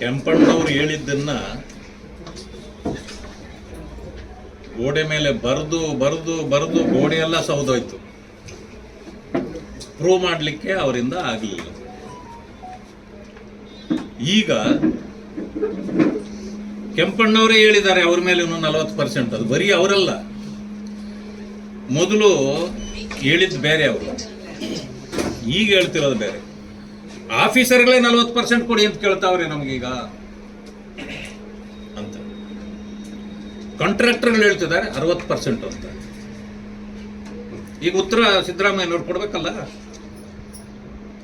ಕೆಂಪಣ್ಣವ್ರು ಹೇಳಿದ್ದನ್ನ ಗೋಡೆ ಮೇಲೆ ಬರೆದು ಬರೆದು ಬರೆದು ಗೋಡೆ ಎಲ್ಲ ಸೌದೋಯ್ತು ಪ್ರೂವ್ ಮಾಡಲಿಕ್ಕೆ ಅವರಿಂದ ಆಗಲಿಲ್ಲ. ಈಗ ಕೆಂಪಣ್ಣವರೇ ಹೇಳಿದ್ದಾರೆ ಅವ್ರ ಮೇಲೆ ಇನ್ನೂ ನಲವತ್ತು ಪರ್ಸೆಂಟ್ ಅದು. ಬರೀ ಅವರಲ್ಲ. ಮೊದಲು ಹೇಳಿದ್ದು ಬೇರೆ ಅವರು. ಈಗ ಹೇಳ್ತಿರೋದು ಬೇರೆ. ಆಫೀಸರ್ಗಳೇ ನಲ್ವತ್ತು ಪರ್ಸೆಂಟ್ ಕೊಡಿ ಅಂತ ಕೇಳ್ತಾವ್ರೆ ನಮಗೀಗ. ಅಂತ. ಕಾಂಟ್ರಾಕ್ಟರ್ಗಳು ಹೇಳ್ತಿದ್ದಾರೆ ಅರವತ್ತು ಪರ್ಸೆಂಟ್ ಅಂತ. ಈಗ ಉತ್ತರ ಸಿದ್ದರಾಮಯ್ಯನವ್ರು ಕೊಡ್ಬೇಕಲ್ಲ?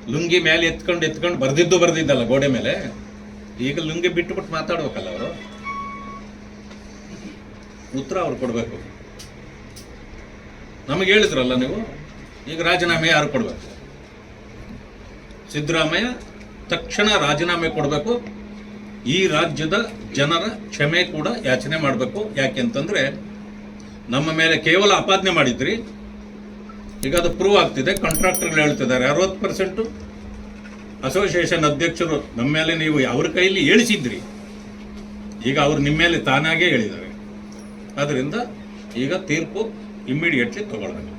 ಲುಂಗಿ ಮೇಲೆ ಎತ್ಕೊಂಡು ಎತ್ಕೊಂಡು ಬರ್ದಿದ್ದು ಬರ್ದಿದ್ದಲ್ಲ ಗೋಡೆ ಮೇಲೆ. ಈಗ ಲುಂಗಿ ಬಿಟ್ಟುಬಿಟ್ಟು ಮಾತಾಡ್ಬೇಕಲ್ಲ ಅವರು? ಉತ್ತರ ಅವ್ರು ಕೊಡಬೇಕು. ನಮಗೆ ಹೇಳಿದ್ರಲ್ಲ ನೀವು? ಈಗ ರಾಜೀನಾಮೆ ಯಾರು ಕೊಡಬೇಕು? ಸಿದ್ದರಾಮಯ್ಯ ತಕ್ಷಣ ರಾಜೀನಾಮೆ ಕೊಡಬೇಕು. ಈ ರಾಜ್ಯದ ಜನರ ಕ್ಷಮೆ ಕೂಡ ಯಾಚನೆ ಮಾಡಬೇಕು. ಯಾಕೆಂತಂದರೆ ನಮ್ಮ ಮೇಲೆ ಕೇವಲ ಆಪಾದನೆ ಮಾಡಿದ್ರಿ. ಈಗ ಅದು ಪ್ರೂವ್ ಆಗ್ತಿದೆ. ಕಾಂಟ್ರಾಕ್ಟರ್ಗಳು ಹೇಳ್ತಿದ್ದಾರೆ. ಅರವತ್ತು ಪರ್ಸೆಂಟು ಅಸೋಸಿಯೇಷನ್ ಅಧ್ಯಕ್ಷರು ನಮ್ಮ ಮೇಲೆ ನೀವು ಅವ್ರ ಕೈಲಿ ಹೇಳಿಸಿದ್ರಿ. ಈಗ ಅವರು ನಿಮ್ಮ ಮೇಲೆ ತಾನಾಗೇ ಹೇಳಿದ್ದಾರೆ. ಅದರಿಂದ ಈಗ ತೀರ್ಪು ಇಮ್ಮಿಡಿಯೇಟ್ಲಿ ತಗೊಳ್ಬೇಕು.